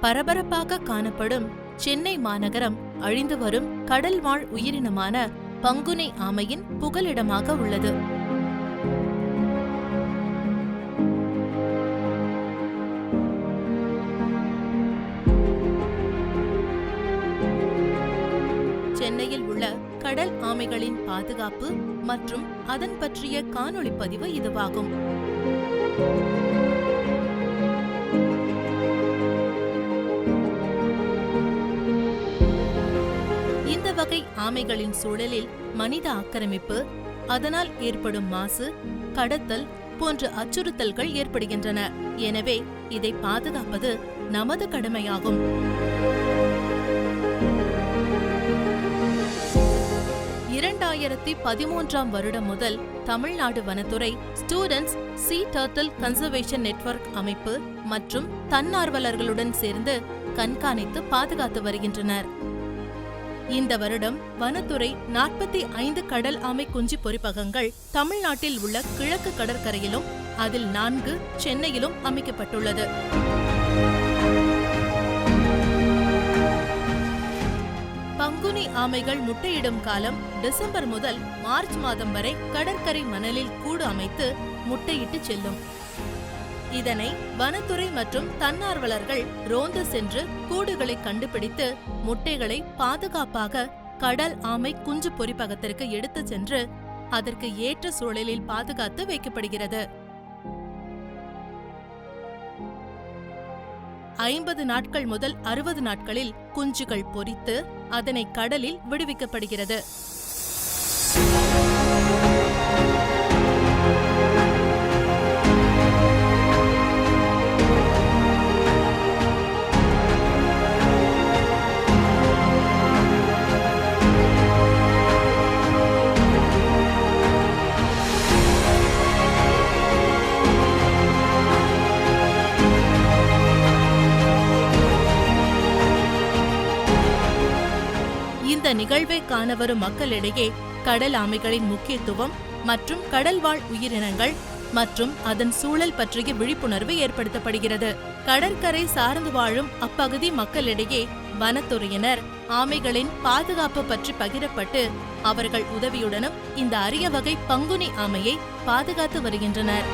பரபரப்பாக காணப்படும் சென்னை மாநகரம் அழிந்து வரும் கடல் வாழ் உயிரினமான பங்குனி ஆமையின் புகலிடமாக உள்ளது. சென்னையில் உள்ள கடல் ஆமைகளின் பாதுகாப்பு மற்றும் அதன் பற்றிய காணொளி பதிவு இதுவாகும். இந்த வகை ஆமைகளின் சூழலில் மனித ஆக்கிரமிப்பு அதனால் ஏற்படும் மாசு கடத்தல் போன்ற அச்சுறுத்தல்கள் ஏற்படுகின்றன. எனவே இதை பாதுகாப்பது நமது கடமையாகும். இரண்டாயிரத்தி பதிமூன்றாம் வருடம் முதல் தமிழ்நாடு வனத்துறை students sea turtle conservation network அமைப்பு மற்றும் தன்னார்வலர்களுடன் சேர்ந்து கண்காணித்து பாதுகாத்து வருகின்றனர். இந்த வருடம் வனத்துறை நாற்பத்தி ஐந்து கடல் ஆமை குஞ்சு பொறிப்பகங்கள் தமிழ்நாட்டில் உள்ள கிழக்கு கடற்கரையிலும் அதில் நான்கு சென்னையிலும் அமைக்கப்பட்டுள்ளது. பங்குனி ஆமைகள் முட்டையிடும் காலம் டிசம்பர் முதல் மார்ச் மாதம் வரை கடற்கரை மணலில் கூடு அமைத்து முட்டையிட்டு செல்லும். இதனை வனத்துறை மற்றும் தன்னார்வலர்கள் ரோந்து சென்று கூடுகளை கண்டுபிடித்து முட்டைகளை பாதுகாப்பாக கடல் ஆமை குஞ்சு பொறிப்பகத்திற்கு எடுத்து சென்று அதற்கு ஏற்ற சூழலில் பாதுகாத்து வைக்கப்படுகிறது. ஐம்பது நாட்கள் முதல் அறுபது நாட்களில் குஞ்சுகள் பொரித்து அதனை கடலில் விடுவிக்கப்படுகிறது. இந்த நிகழ்வை காண வரும் மக்களிடையே கடல் ஆமைகளின் முக்கியத்துவம் மற்றும் கடல்வாழ் உயிரினங்கள் மற்றும் அதன் சூழல் பற்றிய விழிப்புணர்வு ஏற்படுத்தப்படுகிறது. கடற்கரை சார்ந்து வாழும் அப்பகுதி மக்களிடையே வனத்துறையினர் ஆமைகளின் பாதுகாப்பு பற்றி பகிரப்பட்டு அவர்கள் உதவியுடனும் இந்த அரிய வகை பங்குனி ஆமையை பாதுகாத்து வருகின்றனர்.